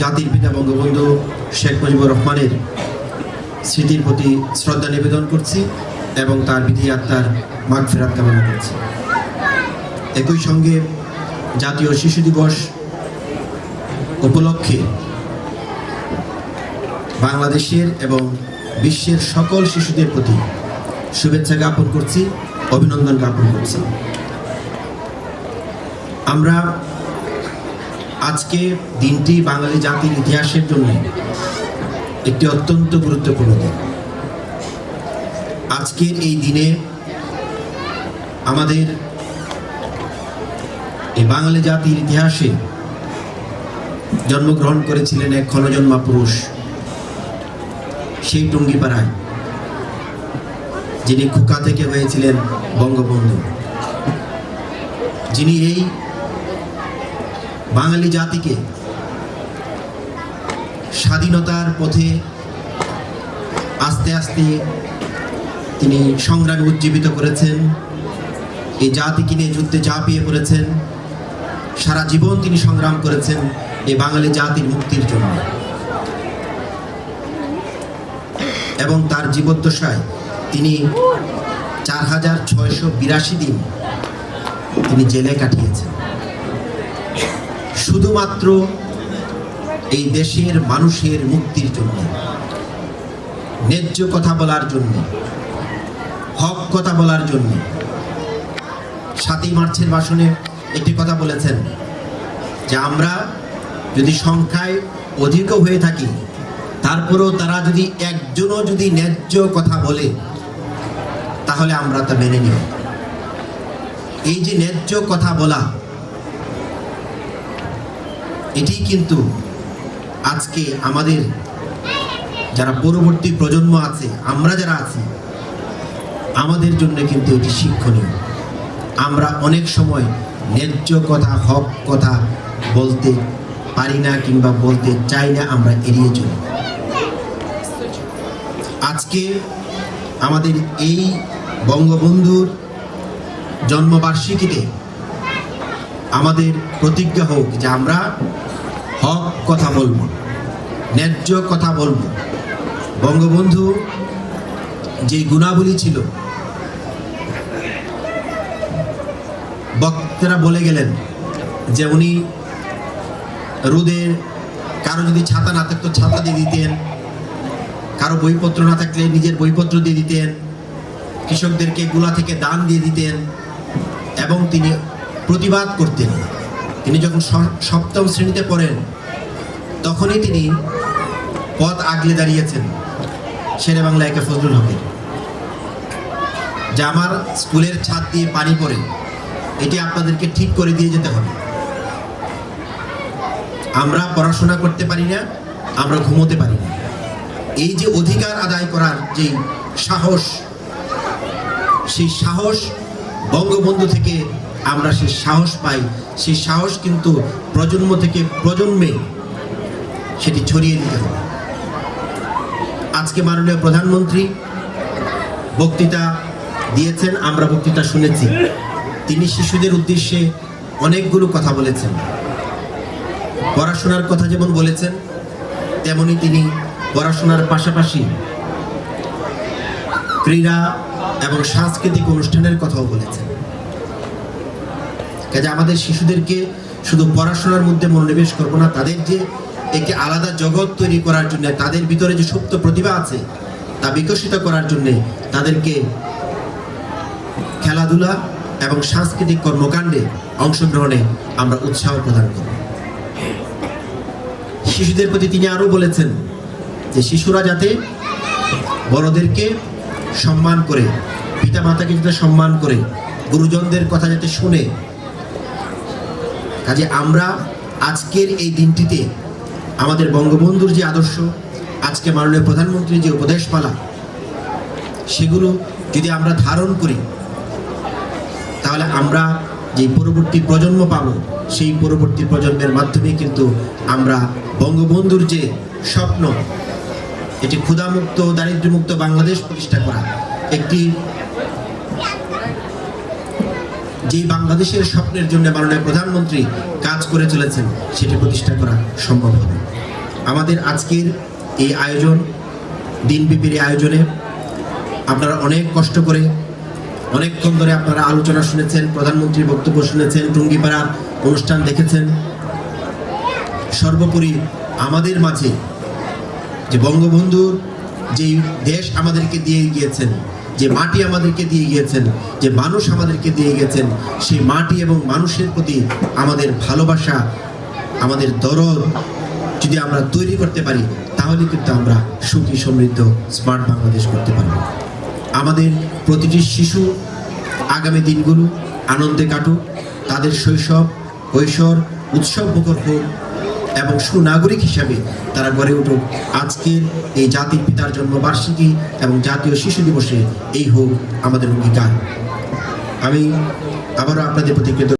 জাতির পিতা বঙ্গবন্ধু শেখ মুজিবুর রহমানের স্মৃতির প্রতি শ্রদ্ধা নিবেদন করছি এবং তার বিধি আত্মার মাগ ফেরাত কামনা করছি। একই সঙ্গে জাতীয় শিশু দিবস উপলক্ষে বাংলাদেশের এবং বিশ্বের সকল শিশুদের প্রতি শুভেচ্ছা জ্ঞাপন করছি, অভিনন্দন জ্ঞাপন করছি। আমরা আজকে দিনটি বাঙালি জাতির ইতিহাসের জন্য একটি অত্যন্ত গুরুত্বপূর্ণ দিন। আজকের এই দিনে আমাদের এই বাঙালি জাতির ইতিহাসে জন্মগ্রহণ করেছিলেন এক ক্ষণজন্মা পুরুষ, সেই টুঙ্গিপাড়ায়, যিনি খুকা থেকে হয়েছিলেন বঙ্গবন্ধু। যিনি এই বাঙালি জাতিকে স্বাধীনতার পথে আস্তে আস্তে তিনি সংগ্রামে উজ্জীবিত করেছেন, এই জাতিকে নিয়ে যুদ্ধে ঝাঁপিয়ে পড়েছেন, সারা জীবন তিনি সংগ্রাম করেছেন এই বাঙালি জাতির মুক্তির জন্য। এবং তার জীবদ্দশায় তিনি চার হাজার ছয়শো বিরাশি দিন তিনি জেলে কাটিয়েছেন। শুধুমাত্র এই দেশের মানুষের মুক্তির জন্য, ন্যায্য কথা বলার জন্য, হক কথা বলার জন্য। সাতই মার্চের ভাষণে একটি কথা বলেছেন যে আমরা যদি সংখ্যায় অধিকও হয়ে থাকি, তারপরেও তারা যদি একজনও যদি ন্যায্য কথা বলে, তাহলে আমরা তা মেনে নিব। এই যে ন্যায্য কথা বলা এটি কিন্তু আজকে আমাদের যারা পরবর্তী প্রজন্ম আছে, আমরা যারা আছি, আমাদের জন্য কিন্তু এটি শিক্ষণীয়। আমরা অনেক সময় ন্যায্য কথা, হক কথা বলতে পারি না কিংবা বলতে চাই না, আমরা এড়িয়ে চলি। আজকে আমাদের এই বঙ্গবন্ধুর জন্মবার্ষিকীতে আমাদের প্রতিজ্ঞা হোক যে আমরা হক কথা বলব। ন্যায্য কথা বলব। বঙ্গবন্ধু, যে গুণাবলী ছিল, বক্তারা বলে গেলেন যে উনি রোদের কারও যদি ছাতা না থাকতো ছাতা দিয়ে দিতেন, কারও বইপত্র না থাকলে নিজের বইপত্র দিয়ে দিতেন, কৃষকদেরকে গুলা থেকে দান দিয়ে দিতেন, এবং তিনি প্রতিবাদ করতেন। তিনি যখন সপ্তম শ্রেণীতে পড়েন, তখনই তিনি পথ আগলে দাঁড়িয়েছেন শেরে বাংলা একে ফজলুল হকের। যে আমার স্কুলের ছাদ দিয়ে পানি পড়ে, এটি আপনাদেরকে ঠিক করে দিয়ে যেতে হবে। আমরা পড়াশোনা করতে পারি না, আমরা ঘুমোতে পারি না। এই যে অধিকার আদায় করার যে সাহস, সেই সাহস বঙ্গবন্ধু থেকে আমরা সেই সাহস পাই। সেই সাহস কিন্তু প্রজন্ম থেকে প্রজন্মে সেটি ছড়িয়ে দিতে হবে। আজকে মাননীয় প্রধানমন্ত্রী বক্তৃতা দিয়েছেন, আমরা বক্তৃতা শুনেছি। তিনি শিশুদের উদ্দেশ্যে অনেকগুলো কথা বলেছেন। পড়াশোনার কথা যেমন বলেছেন, তেমনি তিনি পড়াশোনার পাশাপাশি ক্রীড়া এবং সাংস্কৃতিক অনুষ্ঠানের কথাও বলেছেন। কাজে আমাদের শিশুদেরকে শুধু পড়াশোনার মধ্যে মনোনিবেশ করব না, তাদের যে একটি আলাদা জগৎ তৈরি করার জন্য, তাদের ভিতরে যে সুপ্ত প্রতিভা আছে, তা বিকশিত করার জন্য তাদেরকে খেলাধুলা এবং সাংস্কৃতিক কর্মকাণ্ডে অংশগ্রহণে আমরা উৎসাহ প্রদান করব। শিশুদের প্রতি তিনি আরও বলেছেন যে, শিশুরা যাতে বড়দেরকে সম্মান করে, পিতামাতাকে যাতে সম্মান করে, গুরুজনদের কথা যাতে শুনে কাজে আমরা আজকের এই দিনটিতে আমাদের বঙ্গবন্ধুর যে আদর্শ, আজকে মাননীয় প্রধানমন্ত্রীর যে উপদেশমালা সেগুলো যদি আমরা ধারণ করি, তাহলে আমরা যে পরবর্তী প্রজন্ম পাব, সেই পরবর্তী প্রজন্মের মাধ্যমে কিন্তু আমরা বঙ্গবন্ধুর যে স্বপ্ন, এটি ক্ষুধামুক্ত, দারিদ্র্যমুক্ত বাংলাদেশ প্রতিষ্ঠা করা, একটি যে বাংলাদেশের স্বপ্নের জন্য মাননীয় প্রধানমন্ত্রী কাজ করে চলেছেন, সেটি প্রতিষ্ঠা করা সম্ভব হবে। আমাদের আজকের এই আয়োজন দিনব্যাপীর এই আয়োজনে আপনারা অনেক কষ্ট করে, অনেকক্ষণ ধরে আপনারা আলোচনা শুনেছেন, প্রধানমন্ত্রীর বক্তব্য শুনেছেন, টুঙ্গিপাড়ার অনুষ্ঠান দেখেছেন। সর্বোপরি আমাদের মাঝে যে বঙ্গবন্ধুর যে দেশ আমাদেরকে দিয়ে গিয়েছেন যে মাটি আমাদেরকে দিয়ে গিয়েছেন, যে মানুষ আমাদেরকে দিয়ে গেছেন সেই মাটি এবং মানুষের প্রতি আমাদের ভালোবাসা, আমাদের দরদ যদি আমরা তৈরি করতে পারি, তাহলে কিন্তু আমরা সুখী, সমৃদ্ধ, স্মার্ট বাংলাদেশ করতে পারব। আমাদের প্রতিটি শিশু আগামী দিনগুলো আনন্দে কাটুক, তাদের শৈশব, কৈশোর, উৎসব মুখর হোক এবং সুনাগরিক হিসাবে তারা গড়ে উঠুক। আজকের এই জাতির পিতার জন্মবার্ষিকী এবং জাতীয় শিশু দিবসে এই হোক আমাদের অঙ্গীকার। আমি আবারও আপনাদের প্রতি